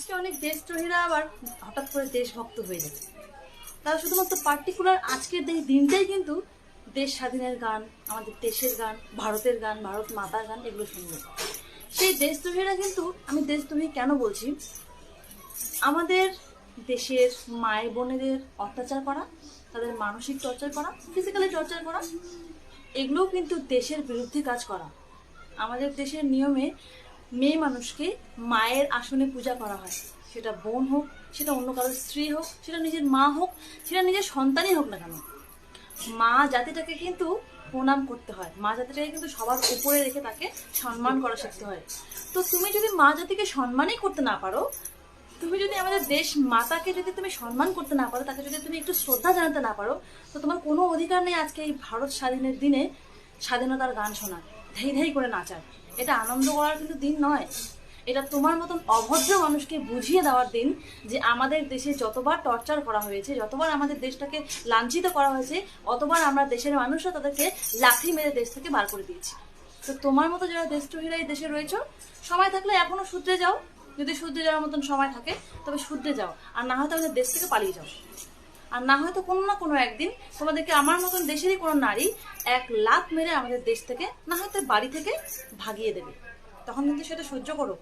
আজকে অনেক দেশদ্রোহীরা আবার হঠাৎ করে দেশভক্ত হয়ে যাচ্ছে তারা শুধুমাত্র পার্টিকুলার আজকের এই দিনটাই কিন্তু দেশ স্বাধীনের গান, আমাদের দেশের গান, ভারতের গান, ভারত মাতার গান এগুলো শুনবে। সেই দেশদ্রোহীরা কিন্তু, আমি দেশদ্রোহী কেন বলছি? আমাদের দেশের মায়ের বোনেদের অত্যাচার করা, তাদের মানসিক টর্চার করা ফিজিক্যালি টর্চার করা, এগুলোও কিন্তু দেশের বিরুদ্ধে কাজ করা। আমাদের দেশের নিয়মে মেয়ে মানুষকে মায়ের আসনে পূজা করা হয়। সেটা বোন হোক, সেটা অন্য কারোর স্ত্রী হোক, সেটা নিজের মা হোক, সেটা নিজের সন্তানই হোক না কেন। মা জাতিটাকে কিন্তু প্রণাম করতে হয়। মা জাতিটাকে কিন্তু সবার উপরে রেখে তাকে সম্মান করা শিখতে হয়। তো তুমি যদি মা জাতিকে সম্মানই করতে না পারো, তুমি যদি আমাদের দেশ মাতাকে যদি তুমি সম্মান করতে না পারো, তাকে যদি তুমি একটু শ্রদ্ধা জানাতে না পারো, তো তোমার কোনো অধিকার নেই আজকে এই ভারত স্বাধীনের দিনে স্বাধীনতার গান শোনার। ধেই ধেই করে নাচার এটা আনন্দ করার কিন্তু দিন নয়। এটা তোমার মতন অভদ্র মানুষকে বুঝিয়ে দেওয়ার দিন যে আমাদের দেশে যতবার টর্চার করা হয়েছে, যতবার আমাদের দেশটাকে লাঞ্ছিত করা হয়েছে, অতবার আমরা দেশের মানুষরা তাদেরকে লাঠি মেরে দেশ থেকে বার করে দিয়েছি। তো তোমার মতো যারা দেশদ্রোহীরা এই দেশে রয়েছে, সময় থাকলে এখনও শুধরে যাও। যদি শুধরে যাওয়ার মতন সময় থাকে, তবে শুধরে যাও। আর না হয়তো আমাদের দেশ থেকে পালিয়ে যাও। আর না হয়তো কোনো না কোনো একদিন তোমাদেরকে আমার মতন দেশেরই কোনো নারী এক লাত মেরে আমাদের দেশ থেকে, না হয়তো বাড়ি থেকে ভাগিয়ে দেবে। তখন কিন্তু সেটা সহ্য করো।